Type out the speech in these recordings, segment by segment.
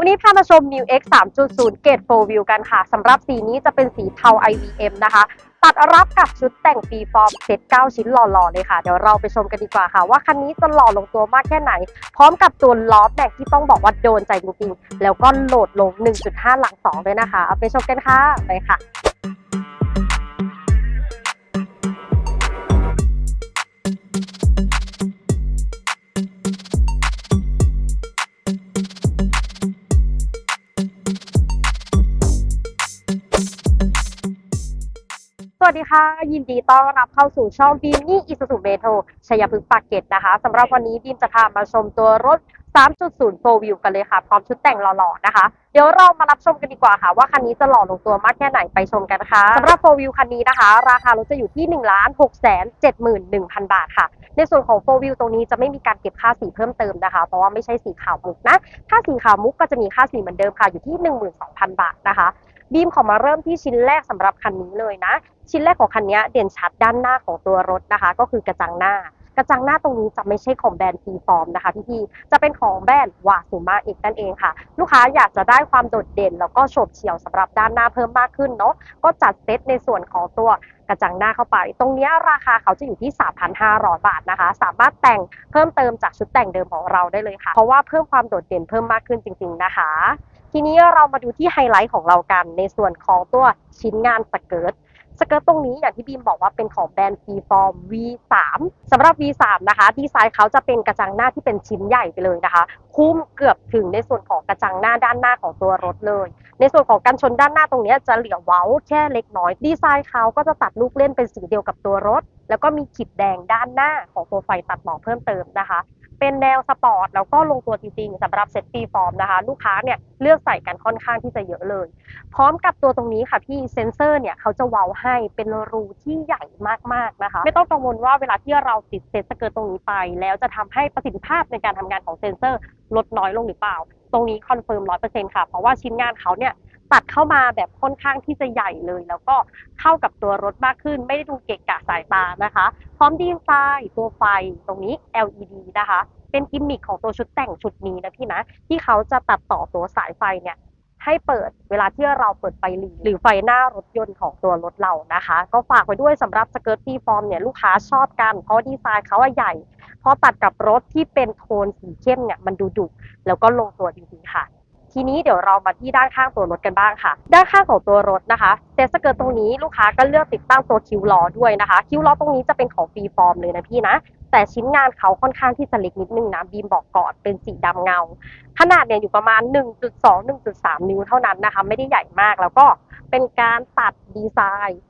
วันนี้พามาชม New X 3.0 Gate 4 View กันค่ะสำหรับสีนี้จะเป็นสีเทา IVM นะคะ ตัดรับกับชุดแต่งปีฟอร์มเซต9ชิ้นหล่อๆเลยค่ะ เดี๋ยวเราไปชมกันดีกว่าค่ะ ว่าคันนี้จะหล่อลงตัวมากแค่ไหน พร้อมกับตัวล้อแม็กที่ต้องบอกว่าโดนใจจริงๆ แล้วก็โหลดลง 1.5 หลัง2ด้วยนะคะ เอาไปชมกันค่ะ ไปค่ะ วัสดีค่ะ ยินดีต้อนรับเข้าสู่ช่องบีมนี่อิสุสุเมโทชัยพฤกษ์ปากเกร็ดนะคะสำหรับวันนี้บีมจะพามาชมตัวรถ 3.0 4 View กันเลยค่ะ พร้อมชุดแต่งหล่อๆนะคะ เดี๋ยวเรามารับชมกันดีกว่าค่ะ ว่าคันนี้จะหล่อลงตัวมากแค่ไหนไปชมกันค่ะสำหรับ4 View คันนี้นะคะ ราคารถจะอยู่ที่ 1 6 7 1 0 0 0 บาทค่ะ ในส่วนของ4 View ตรงนี้จะไม่มีการเก็บค่าสีเพิ่มเติมนะคะ เพราะว่าไม่ใช่สีขาวมุกนะ ถ้าสีขาวมุกก็จะมีค่าสีเหมือนเดิมค่ะอยู่ที่ 12,000 บาทนะคะ บีมขอมาเริ่มที่ชิ้นแรกสำหรับคันนี้เลยนะ ชิ้นแรกของคันนี้เด่นชัดด้านหน้าของตัวรถนะคะ ก็คือกระจังหน้ากระจังหน้าตรงนี้จะไม่ใช่ของแบรนด์ฟีฟอร์มนะคะพี่ๆจะเป็นของแบรนด์วาซูมาเอกนั่นเองค่ะ ลูกค้าอยากจะได้ความโดดเด่น แล้วก็โฉบเฉี่ยวสำหรับด้านหน้าเพิ่มมากขึ้นเนาะก็จัดเซตในส่วนของตัวกระจังหน้าเข้าไป ตรงนี้ราคาเขาจะอยู่ที่ 3,500 บาทนะคะ สามารถแต่งเพิ่มเติมจากชุดแต่งเดิมของเราได้เลยค่ะ เพราะว่าเพิ่มความโดดเด่นเพิ่มมากขึ้นจริง ๆนะคะ ทีนี้เรามาดูที่ไฮไลท์ของเรากัน ในส่วนของตัวชิ้นงานสเกิร์ตสเกิร์ตตรงนี้อย่างที่บีมบอกว่าเป็นของแบรนด์ฟีฟอร์ม V3 สำหรับ V3 นะคะ ดีไซน์เขาจะเป็นกระจังหน้าที่เป็นชิ้นใหญ่ไปเลยนะคะ คุ้มเกือบถึงในส่วนของกระจังหน้าด้านหน้าของตัวรถเลย ในส่วนของกันชนด้านหน้าตรงนี้จะเหลือเว้าแค่เล็กน้อย ดีไซน์เขาก็จะตัดลูกเล่นเป็นสีเดียวกับตัวรถ แล้วก็มีขีดแดงด้านหน้าของตัวไฟตัดหมอกเพิ่มเติมนะคะ เป็นแนวสปอร์ตแล้วก็ลงตัวจริงๆสำหรับเซ็ตฟรีฟอร์มนะคะ ลูกค้าเนี่ยเลือกใส่กันค่อนข้างที่จะเยอะเลย พร้อมกับตัวตรงนี้ค่ะพี่เซนเซอร์เนี่ยเขาจะเว้าให้เป็นรูที่ใหญ่มากๆนะคะ ไม่ต้องกังวลว่าเวลาที่เราติดเซตสเกิร์ตตรงนี้ไป แล้วจะทำให้ประสิทธิภาพในการทำงานของเซนเซอร์ลดน้อยลงหรือเปล่า ตรงนี้คอนเฟิร์มร้อยเปอร์เซ็นต์ค่ะเพราะว่าชิ้นงานเขาเนี่ย ตัดเข้ามาแบบค่อนข้างที่จะใหญ่เลย แล้วก็เข้ากับตัวรถมากขึ้น ไม่ได้ดูเกะกะสายตานะคะ พร้อมดีไซน์ตัวไฟตรงนี้ LED นะคะ เป็นกิมมิคของตัวชุดแต่งชุดนี้นะพี่นะ ที่เขาจะตัดต่อตัวสายไฟเนี่ยให้เปิดเวลาที่เราเปิดไฟหลีหรือไฟหน้ารถยนต์ของตัวรถเรานะคะ ก็ฝากไว้ด้วยสำหรับสเกิร์ตฟรีฟอร์มเนี่ยลูกค้าชอบกัน เพราะดีไซน์เขาใหญ่พอตัดกับรถที่เป็นโทนสีเข้มเนี่ยมันดูดุแล้วก็ลงตัวจริงๆค่ะ ทีนี้เดี๋ยวเรามาที่ด้านข้างตัวรถกันบ้างค่ะ ด้านข้างของตัวรถนะคะเซสเกิร์ตรงนี้ลูกค้าก็เลือกติดตั้งตัวคิวล้อด้วยนะคะ คิวล้อตรงนี้จะเป็นของฟรีฟอร์มเลยนะพี่นะแต่ชิ้นงานเขาค่อนข้างที่จะเล็กนิดนึงนะบีมบอกก่อนเป็นสีดำเงา ขนาดเนี่ยอยู่ประมาณ 1.2 1.3 นิ้วเท่านั้นนะคะ ไม่ได้ใหญ่มากแล้วก็เป็นการตัดดีไซน์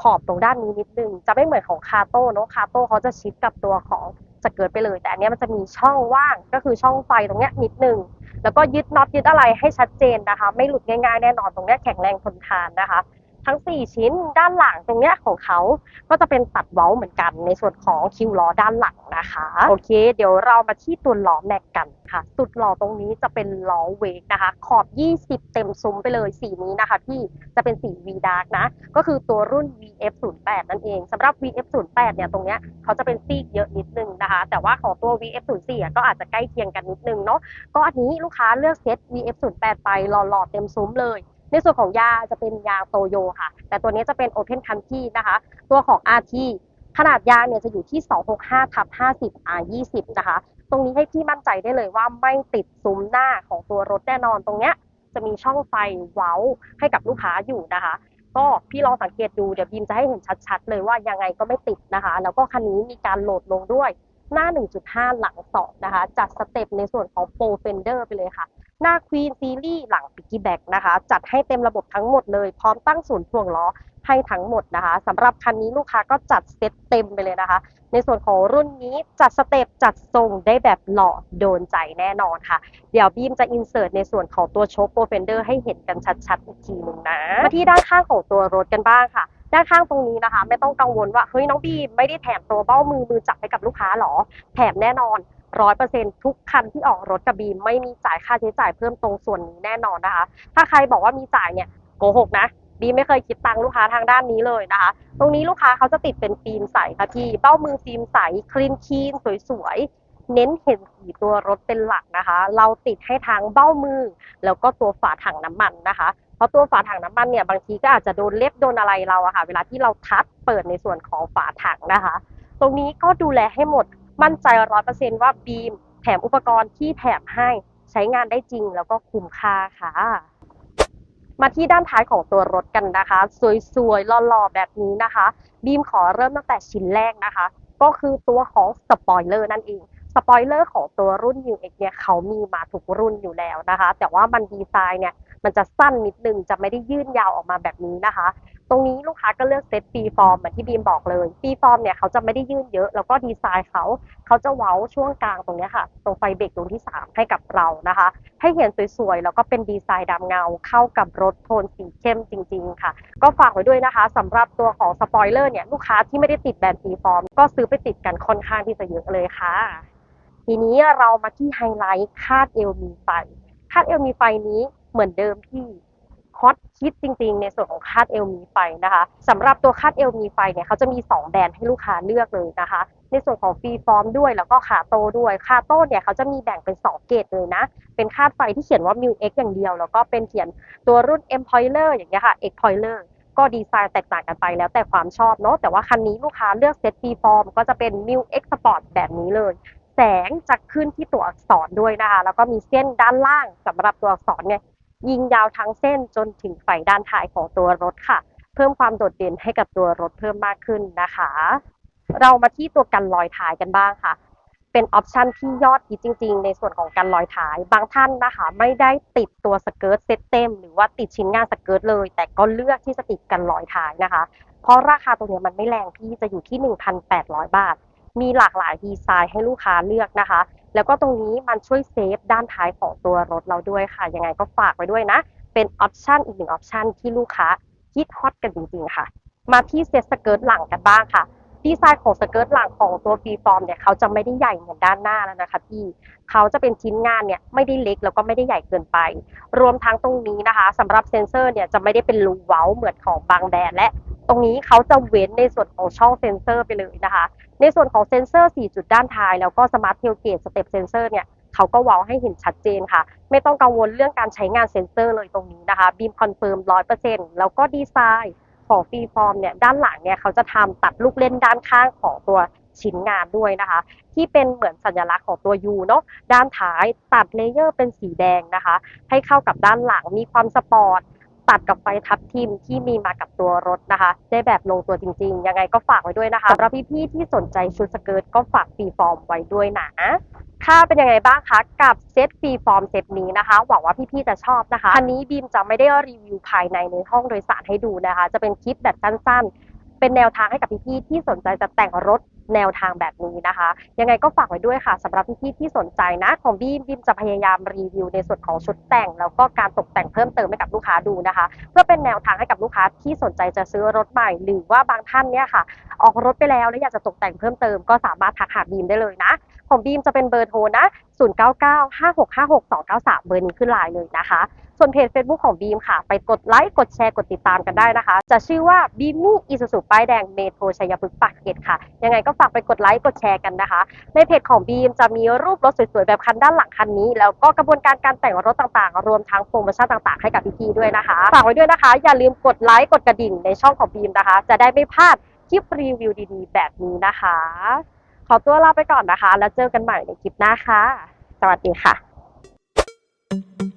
ขอบตรงด้านนี้นิดนึง จะไม่เหมือนของคาโต้เนอะคาโต้เขาจะชิดกับตัวของ สเกิร์ตไปเลย แต่อันนี้มันจะมีช่องว่างก็คือช่องไฟตรงเนี้ยนิดนึง แล้วก็ยึดน็อตยึดอะไรให้ชัดเจนนะคะ ไม่หลุดง่ายๆแน่นอนตรงเนี้ยแข็งแรงทนทานนะคะ ทั้ง 4 ชิ้นด้านหลังตรงเนี้ยของเขาก็จะเป็นตัดเว้าเหมือนกัน ในส่วนของคิวล้อด้านหลังนะคะ โอเค เดี๋ยวเรามาที่ตัวล้อแม็กกันค่ะสุดหล่อตรงนี้จะเป็นล้อเวกนะคะ ขอบ 20 เต็มซุ้มไปเลยสีนี้นะคะที่จะเป็นสี V Dark นะ ก็คือตัวรุ่น VF08 นั่นเองสำหรับ VF08 เนี่ยตรงเนี้ยเขาจะเป็นซีกเยอะนิดนึงนะคะ แต่ว่าของตัว VF04 อ่ก็อาจจะใกล้เคียงกันนิดนึงเนาะก็อันนี้ลูกค้าเลือกเซต VF08 ไปหล่อๆเต็มซุ้มเลย ในส่วนของยาจะเป็นยาโตโยค่ะ แต่ตัวนี้จะเป็น Open Country นะคะ ตัวของ RT ขนาดยาเนี่ยจะอยู่ที่ 265ทับ50 R20 นะคะ ตรงนี้ให้พี่มั่นใจได้เลยว่าไม่ติดซุ้มหน้าของตัวรถแน่นอนตรงเนี้ยจะมีช่องไฟเว้าให้กับลูกค้าอยู่นะคะ ก็พี่ลองสังเกตดูเดี๋ยวบีมจะให้เห็นชัดๆ เลยว่ายังไงก็ไม่ติดนะคะ แล้วก็คันนี้มีการโหลดลงด้วยหน้า 1.5 หลัง 2 นะคะ จัดสเต็ปในส่วนของ Pro Fender ไปเลยค่ะ หน้า Queen Series หลัง Piggyback นะคะ จัดให้เต็มระบบทั้งหมดเลย พร้อมตั้งศูนย์ถ่วงล้อให้ทั้งหมดนะคะสำหรับคันนี้ลูกค้าก็จัดเซตเต็มไปเลยนะคะ ในส่วนของรุ่นนี้จัดสเต็ปจัดทรงได้แบบหล่อโดนใจแน่นอนค่ะ เดี๋ยวบีมจะอินเสิร์ตในส่วนของตัวโชคโปรเฟนเดอร์ให้เห็นกันชัดๆอีกทีหนึ่งนะ มาที่ด้านข้างของตัวรถกันบ้างค่ะด้านข้างตรงนี้นะคะ ไม่ต้องกังวลว่าเฮ้ยน้องบีมไม่ได้แถมตัวเบ้ามือมือจับให้กับลูกค้าหรอ แถมแน่นอน ร้อยเปอร์เซ็นทุกคันที่ออกรถกับบีมไม่มีจ่ายค่าใช้จ่ายเพิ่มตรงส่วนนี้แน่นอนนะคะ ถ้าใครบอกว่ามีจ่ายเนี่ยโกหกนะบีมไม่เคยคิดตังค์ลูกค้าทางด้านนี้เลยนะคะ ตรงนี้ลูกค้าเขาจะติดเป็นฟิล์มใสค่ะพี่เบ้ามือฟิล์มใสคลีนคีนสวยๆเน้นเห็นสีตัวรถเป็นหลักนะคะ เราติดให้ทางเบ้ามือ แล้วก็ตัวฝาถังน้ำมันนะคะเพราะตัวฝาถังน้ำมันเนี่ยบางทีก็อาจจะโดนเล็บโดนอะไรเราอะค่ะ เวลาที่เราทัดเปิดในส่วนของฝาถังนะคะ ตรงนี้ก็ดูแลให้หมด มั่นใจร้อยเปอร์เซนว่าบีมแถมอุปกรณ์ที่แถมให้ใช้งานได้จริงแล้วก็คุ้มค่าค่ะ มาที่ด้านท้ายของตัวรถกันนะคะ สวยๆหล่อๆแบบนี้นะคะ บีมขอเริ่มตั้งแต่ชิ้นแรกนะคะ ก็คือตัวของสปอยเลอร์นั่นเองสปอยเลอร์ของตัวรุ่น New X เนี่ยเขามีมาทุกรุ่นอยู่แล้วนะคะ แต่ว่ามันดีไซน์เนี่ยมันจะสั้นนิดนึงจะไม่ได้ยื่นยาวออกมาแบบนี้นะคะ ตรงนี้ลูกค้าก็เลือกเซตฟรีฟอร์มเหมือนที่บีมบอกเลยฟรีฟอร์มเนี่ยเขาจะไม่ได้ยื่นเยอะ แล้วก็ดีไซน์เขาเขาจะเว้าช่วงกลางตรงนี้ค่ะ ตรงไฟเบรกตรงที่ 3 ให้กับเรานะคะ ให้เห็นสวยๆ แล้วก็เป็นดีไซน์ดำเงาเข้ากับรถโทนสีเข้มจริง ๆ ค่ะ ก็ฝากไว้ด้วยนะคะสำหรับตัวของสปอยเลอร์เนี่ยลูกค้าที่ไม่ได้ติดแบรนด์ฟรีฟอร์มก็ซื้อไปติดกันค่อนข้างที่จะเยอะเลยค่ะ ทีนี้เรามาที่ไฮไลท์คาดเอวมีไฟคาดเอวมีไฟนี้เหมือนเดิมที่ ฮอตฮิตจริงๆ ในส่วนของคาดเอวมีไฟนะคะสำหรับตัวคาดเอวมีไฟเนี่ยเขาจะมี 2 แบรนด์ให้ลูกค้าเลือกเลยนะคะ ในส่วนของฟรีฟอร์มด้วยแล้วก็คาโต้ด้วยคาโต้เนี่ยเขาจะมีแบ่งเป็น 2 เกรดเลยนะ เป็นคาดไฟที่เขียนว่า m u X อย่างเดียว แล้วก็เป็นเขียนตัวรุ่น M Poiler อย่างเงี้ยค่ะ X Poiler ก็ดีไซน์แตกต่างกันไปแล้วแต่ความชอบเนาะแต่ว่าคันนี้ลูกค้าเลือกเซตฟรีฟอร์มก็จะเป็น m u X Sport แบบนี้เลยแสงจะขึ้นที่ตัวอักษรด้วยนะคะ แล้วก็มีเส้นด้านล่างสำหรับตัวอักษรเนี่ย ยิงยาวทั้งเส้นจนถึงไฟด้านท้ายของตัวรถค่ะ เพิ่มความโดดเด่นให้กับตัวรถเพิ่มมากขึ้นนะคะ เรามาที่ตัวกันรอยท้ายกันบ้างค่ะ เป็นออปชันที่ยอดฮิตจริง ๆ ในส่วนของการลอยท้าย บางท่านนะคะ ไม่ได้ติดตัวสเกิร์ตเซตเต็ม หรือว่าติดชิ้นงานสเกิร์ตเลย แต่ก็เลือกที่จะติดกันลอยท้ายนะคะ เพราะราคาตรงเนี้ยมันไม่แรงพี่จะอยู่ที่ 1,800 บาท มีหลากหลายดีไซน์ให้ลูกค้าเลือกนะคะ แล้วก็ตรงนี้มันช่วยเซฟด้านท้ายของตัวรถเราด้วยค่ะ ยังไงก็ฝากไว้ด้วยนะ เป็นออปชันอีกหนึ่งออปชันที่ลูกค้าฮิตฮอตกันจริงๆค่ะ มาที่เซ็ตสเกิร์ตหลังกันบ้างค่ะ ดีไซน์ของสเกิร์ตหลังของตัวฟรีฟอร์มเนี่ยเขาจะไม่ได้ใหญ่เหมือนด้านหน้าแล้วนะคะพี่ เขาจะเป็นชิ้นงานเนี่ยไม่ได้เล็กแล้วก็ไม่ได้ใหญ่เกินไป รวมทั้งตรงนี้นะคะสำหรับเซนเซอร์เนี่ยจะไม่ได้เป็นรูเว้าเหมือนของบางแบรนด์และ ตรงนี้เขาจะเว้นในส่วนของช่องเซนเซอร์ไปเลยนะคะ ในส่วนของเซนเซอร์ 4 จุดด้านท้าย แล้วก็สมาร์ทเทลเกตสเต็ปเซนเซอร์เนี่ยเขาก็ว้าให้เห็นชัดเจนค่ะ ไม่ต้องกังวลเรื่องการใช้งานเซนเซอร์เลยตรงนี้นะคะบีมคอนเฟิร์ม100%แล้วก็ดีไซน์ของฟรีฟอร์มเนี่ยด้านหลังเนี่ยเขาจะทำตัดลูกเล่นด้านข้างของตัวชิ้นงานด้วยนะคะ ที่เป็นเหมือนสัญลักษณ์ของตัว U เนาะด้านท้ายตัดเลเยอร์เป็นสีแดงนะคะ ให้เข้ากับด้านหลังมีความสปอร์ต ตัดกับไฟทับทิมที่มีมากับตัวรถนะคะ ได้แบบลงตัวจริง ๆ ยังไงก็ฝากไว้ด้วยนะคะสำหรับพี่ๆที่สนใจชุดสเกิร์ตก็ฝากฟรีฟอร์มไว้ด้วยนะค่าเป็นยังไงบ้างคะกับเซตฟรีฟอร์มเซตนี้นะคะ หวังว่าพี่ๆจะชอบนะคะอันนี้บีมจะไม่ได้รีวิวภายในในห้องโดยสารให้ดูนะคะ จะเป็นคลิปแบบสั้นๆ เป็นแนวทางให้กับพี่ๆที่สนใจจะแต่งรถ แนวทางแบบนี้นะคะ ยังไงก็ฝากไว้ด้วยค่ะสำหรับพี่ๆที่สนใจนะ ของบีมบีมจะพยายามรีวิวในส่วนของชุดแต่ง แล้วก็การตกแต่งเพิ่มเติมให้กับลูกค้าดูนะคะ เพื่อเป็นแนวทางให้กับลูกค้าที่สนใจจะซื้อรถใหม่ หรือว่าบางท่านเนี่ยค่ะ ออกรถไปแล้วแล้วอยากจะตกแต่งเพิ่มเติมก็สามารถทักหาบีมได้เลยนะของบีมจะเป็นเบอร์โทรนะ 0995656293 เบอร์นี้ขึ้นไลน์เลยนะคะ ส่วนเพจ Facebook ของบีมค่ะ ไปกดไลค์กดแชร์กดติดตามกันได้นะคะ จะชื่อว่าบีมมี่อีซูซูป้ายแดงเมโทรชัยพฤกษ์ปากเกร็ดค่ะ ยังไงก็ฝากไปกดไลค์กดแชร์กันนะคะ ในเพจของบีมจะมีรูปรถสวยๆ แบบคันด้านหลังคันนี้ แล้วก็กระบวนการการแต่งรถต่างๆ รวมทั้งโปรโมชั่นต่างๆ ให้กับพี่ๆด้วยนะคะ ฝากไว้ด้วยนะคะ อย่าลืมกดไลค์กดกระดิ่งในช่องของบีมนะคะ จะได้ไม่พลาดคลิปรีวิวดีๆ แบบนี้นะคะ ขอตัวลาไปก่อนนะคะ แล้วเจอกันใหม่ในคลิปหน้าค่ะ สวัสดีค่ะ